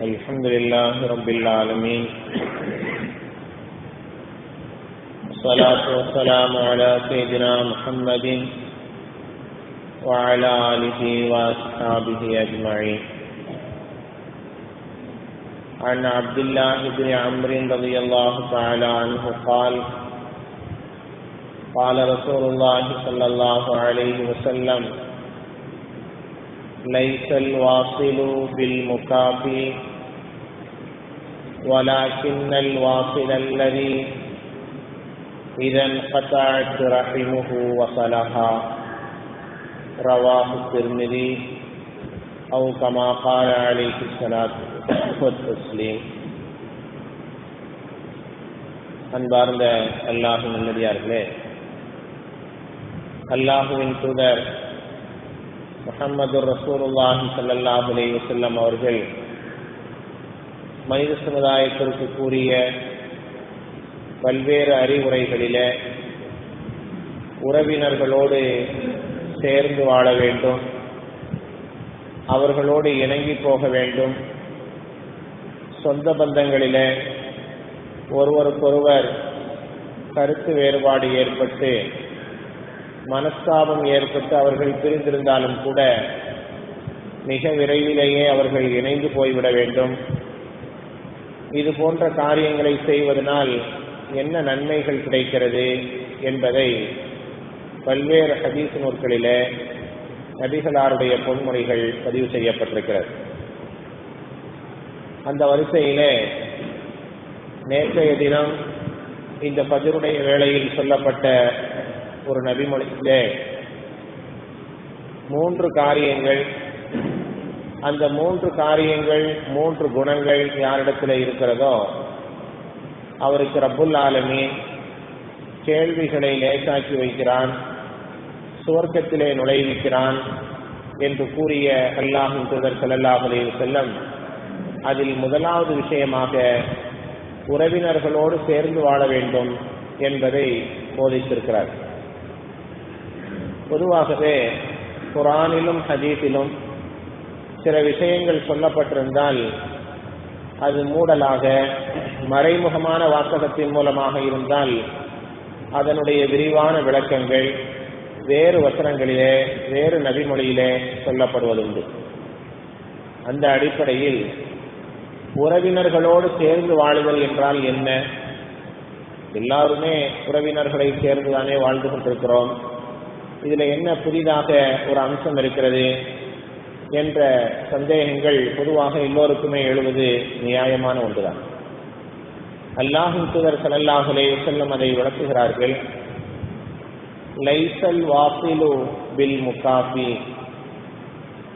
الحمد لله رب العالمين. الصلاة والسلام على سيدنا محمد وعلى آله وأصحابه أجمعين. عن عبد الله بن عمرو رضي الله تعالى عنه قال قال رسول الله صلى الله عليه وسلم ليس الواصل بالمكافي ولكن الواصل الذي إذا انقطعت رحمه وصلها رواه الترمذي أو كما قال عليه الصلاة والتسليم அன்பார்ந்த அல்லாஹு நல்லடியார்களே அல்லாஹுவின் தூதர் முகமது ரசூலுல்லாஹி சல்லாஹ் அலி வசல்லம் அவர்கள் மனித சமுதாயத்திற்கு கூறிய பல்வேறு அறிவுரைகளில உறவினர்களோடு சேர்ந்து வாழ வேண்டும். அவர்களோடு இணங்கி போக வேண்டும். சொந்த பந்தங்களில ஒருவருக்கொருவர் கருத்து வேறுபாடு ஏற்பட்டு மனஸ்தாபம் ஏற்பட்டு அவர்கள் பிரிந்திருந்தாலும் கூட மிக விரைவிலேயே அவர்கள் இணைந்து போய்விட வேண்டும். இது போன்ற காரியங்களை செய்வதனால் என்ன நன்மைகள் கிடைக்கிறது என்பதை பல்வேறு ஹதீஸ் நூற்களிலே நபிகளாருடைய பொன்மொழிகள் பதிவு செய்யப்பட்டிருக்கிறது. அந்த வரிசையிலே நேற்றைய தினம் இந்த பதிருடைய வேளையில் சொல்லப்பட்ட ஒரு நபிமொழியிலே மூன்று காரியங்கள் அந்த மூன்று காரியங்கள் மூன்று குணங்கள் யாரிடத்தில் இருக்கிறதோ அவருக்கு ரப்புல் ஆலமி கேள்விகளை லேசாக்கி வைக்கிறான் சுவர்க்கத்திலே நுழைவிக்கிறான் என்று கூறிய அல்லாஹும் தூதர் சல்லாஹ் செல்லம் அதில் முதலாவது விஷயமாக உறவினர்களோடு சேர்ந்து வாழ வேண்டும் என்பதை போதித்திருக்கிறார். பொதுவாகவே குரானிலும் ஹதீஸிலும் சில விஷயங்கள் சொல்லப்பட்டிருந்தால் அது மூடலாக மறைமுகமான வாசகத்தின் மூலமாக இருந்தால் அதனுடைய விரிவான விளக்கங்கள் வேறு வசனங்களிலே வேறு நபிமொழியிலே சொல்லப்படுவதுண்டு. அந்த அடிப்படையில் உறவினர்களோடு சேர்ந்து வாழுதல் என்றால் என்ன? எல்லாருமே உறவினர்களை சேர்ந்துதானே வாழ்ந்து கொண்டிருக்கிறோம். இதுல என்ன புதிதாக ஒரு அம்சம் இருக்கிறது? என்ற சந்தேகங்கள் பொதுவாக எல்லோருக்குமே எழுவது நியாயமான ஒன்றுதான். அல்லாஹின் தூதர் சலல்லாஹுலே செல்லும் அதை விளக்குகிறார்கள். லைசல் வாசிலு பில் முகாபி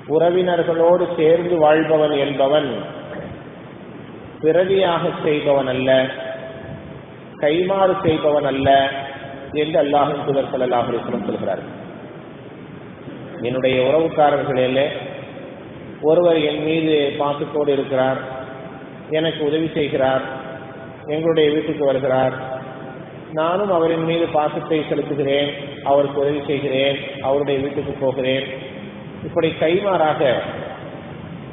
உறவினர்களோடு சேர்ந்து வாழ்பவன் என்பவன் பிறவியாக செய்பவன் அல்ல கைமாறு செய்பவன் அல்ல என்று அல்லாஹும் தூதர் சல்லாஹ் அலிஸ்லம் சொல்கிறார்கள். என்னுடைய உறவுக்காரர்களிலே ஒருவர் என் மீது பாசத்தோடு இருக்கிறார் எனக்கு உதவி செய்கிறார் எங்களுடைய வீட்டுக்கு வருகிறார். நானும் அவரின் மீது பாசத்தை செலுத்துகிறேன் அவருக்கு உதவி செய்கிறேன் அவருடைய வீட்டுக்கு போகிறேன். இப்படி கைமாறாக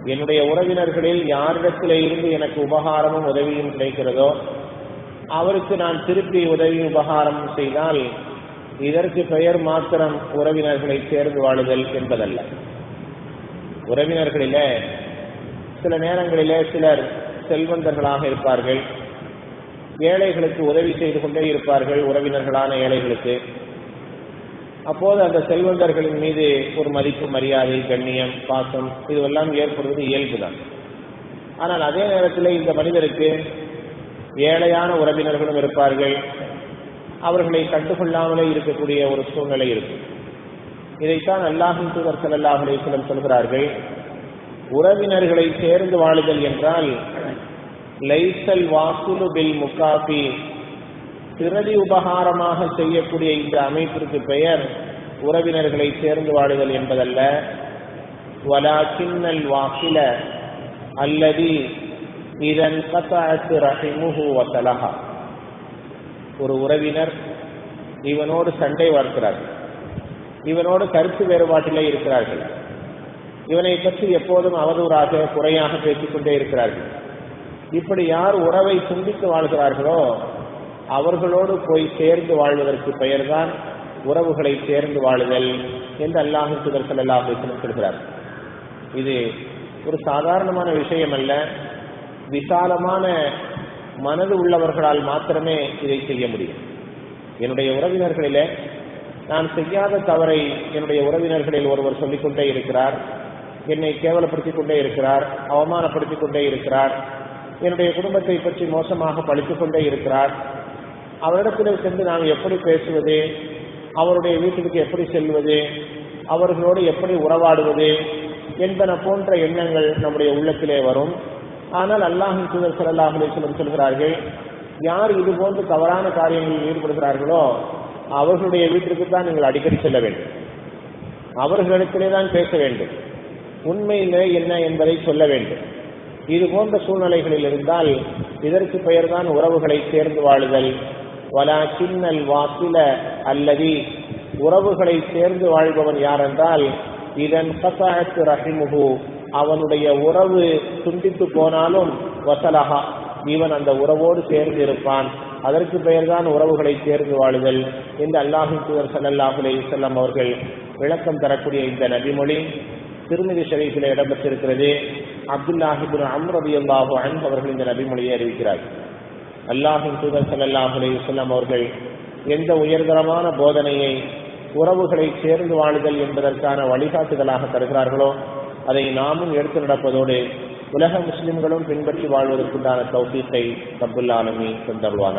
என்னுடைய உறவினர்களில் யாரிடத்தில் இருந்து எனக்கு உபகாரமும் உதவியும் கிடைக்கிறதோ அவருக்கு நான் திருப்பி உதவி உபகாரம் செய்தால் இதற்கு பெயர் மாத்திரம் உறவினர்களை சேர்ந்து வாழுதல் என்பதல்ல. உறவினர்களிலே சில நேரங்களிலே சிலர் செல்வந்தர்களாக இருப்பார்கள். ஏழைகளுக்கு உதவி செய்து கொண்டே இருப்பார்கள் உறவினர்களான ஏழைகளுக்கு. அப்போது அந்த செல்வந்தர்களின் மீது ஒரு மதிப்பு மரியாதை கண்ணியம் பாசம் இதுவெல்லாம் ஏற்படுவது இயல்புதான். ஆனால் அதே நேரத்தில் இந்த மனிதருக்கு ஏழையான உறவினர்களும் இருப்பார்கள். அவர்களை கண்டுகொள்ளாமலே இருக்கக்கூடிய ஒரு சூழ்நிலை இருக்கும். இதைத்தான் அல்லாஹின் தூதர் சல்லாஹ் அலிஸ்லம் சொல்கிறார்கள். உறவினர்களை சேர்ந்து வாழுதல் என்றால் லைசல் வாக்குலு பில் முகாபி திரதி உபகாரமாக செய்யக்கூடிய இந்த அமைப்பிற்கு பெயர் உறவினர்களை சேர்ந்து வாழுதல் என்பதல்ல. வலா வலாக்கின்னல் வாக்கில அல்லது இதன் கத்தாத்து ரஹிமுஹு வசலஹா ஒரு உறவினர் இவனோடு சண்டை வளர்க்கிறார் இவனோடு கருத்து வேறுபாட்டிலே இருக்கிறார்கள். இவனை பற்றி எப்போதும் அவதூறாக குறையாக பேசிக்கொண்டே இருக்கிறார்கள். இப்படி யார் உறவை சிந்தித்து வாழ்கிறார்களோ அவர்களோடு போய் சேர்ந்து வாழ்வதற்கு பெயர்தான் உறவுகளை சேர்ந்து வாழுதல் என்று அல்லாஹு சுதர் சல்லாஹ் சொல்கிறார். இது ஒரு சாதாரணமான விஷயம் அல்ல விசாலமான மனது உள்ளவர்களால் மாத்திரமே இதை செய்ய முடியும். என்னுடைய உறவினர்களிலே நான் செய்யாத தவறை என்னுடைய உறவினர்களில் ஒருவர் சொல்லிக்கொண்டே இருக்கிறார். என்னை கேவலப்படுத்திக் கொண்டே இருக்கிறார். அவமானப்படுத்திக் கொண்டே இருக்கிறார். என்னுடைய குடும்பத்தை பற்றி மோசமாக பழித்துக் கொண்டே இருக்கிறார். அவரிடத்தில் சென்று நாம் எப்படி பேசுவது? அவருடைய வீட்டிற்கு எப்படி செல்வது? அவர்களோடு எப்படி உறவாடுவது? என்பன போன்ற எண்ணங்கள் நம்முடைய உள்ளத்திலே வரும். ஆனால் அல்லாஹின் தூதர் சல்லாஹ் அலிஸ்லம் சொல்கிறார்கள் யார் இது போன்று தவறான காரியங்களில் ஈடுபடுகிறார்களோ அவர்களுடைய வீட்டிற்கு தான் நீங்கள் அடிக்கடி செல்ல வேண்டும். அவர்களிடத்திலே தான் பேச வேண்டும். உண்மையிலே என்ன என்பதை சொல்ல வேண்டும். இது போன்ற சூழ்நிலைகளில் இருந்தால் இதற்கு பெயர்தான் உறவுகளை சேர்ந்து வாழுதல். வலா சின்னல் வாசில அல்லது. உறவுகளை சேர்ந்து வாழ்பவன் யார் என்றால் இதன் கசாயத்து ரஹிமுகு அவனுடைய உறவு துண்டித்து போனாலும் வசலகா இவன் அந்த உறவோடு சேர்ந்து இருப்பான். அதற்கு பெயர்தான் உறவுகளை சேர்ந்து வாழுதல் என்று அல்லாஹின் தூதர் சல்லாஹுலே செல்லம் அவர்கள் விளக்கம் தரக்கூடிய இந்த நபிமொழி திருமதி ஷரீஃபில் இடம்பெற்றிருக்கிறது அப்துல்லாஹிபுர் அம்ரபி அல்லாஹு அன் அவர்கள் இந்த நபிமொழியை அறிவிக்கிறார். அல்லாஹின் தூதர் சல்லாஹ் அலையுசல்லாம் அவர்கள் எந்த உயர்தரமான போதனையை உறவுகளை சேர்ந்து வாழுதல் என்பதற்கான வழிகாட்டுதலாக தருகிறார்களோ அதை நாமும் எடுத்து நடப்பதோடு உலக முஸ்லிம்களும் பின்பற்றி வாழ்வதற்குண்டான தௌசீத்தை கபுல்லாலமி தந்தருவான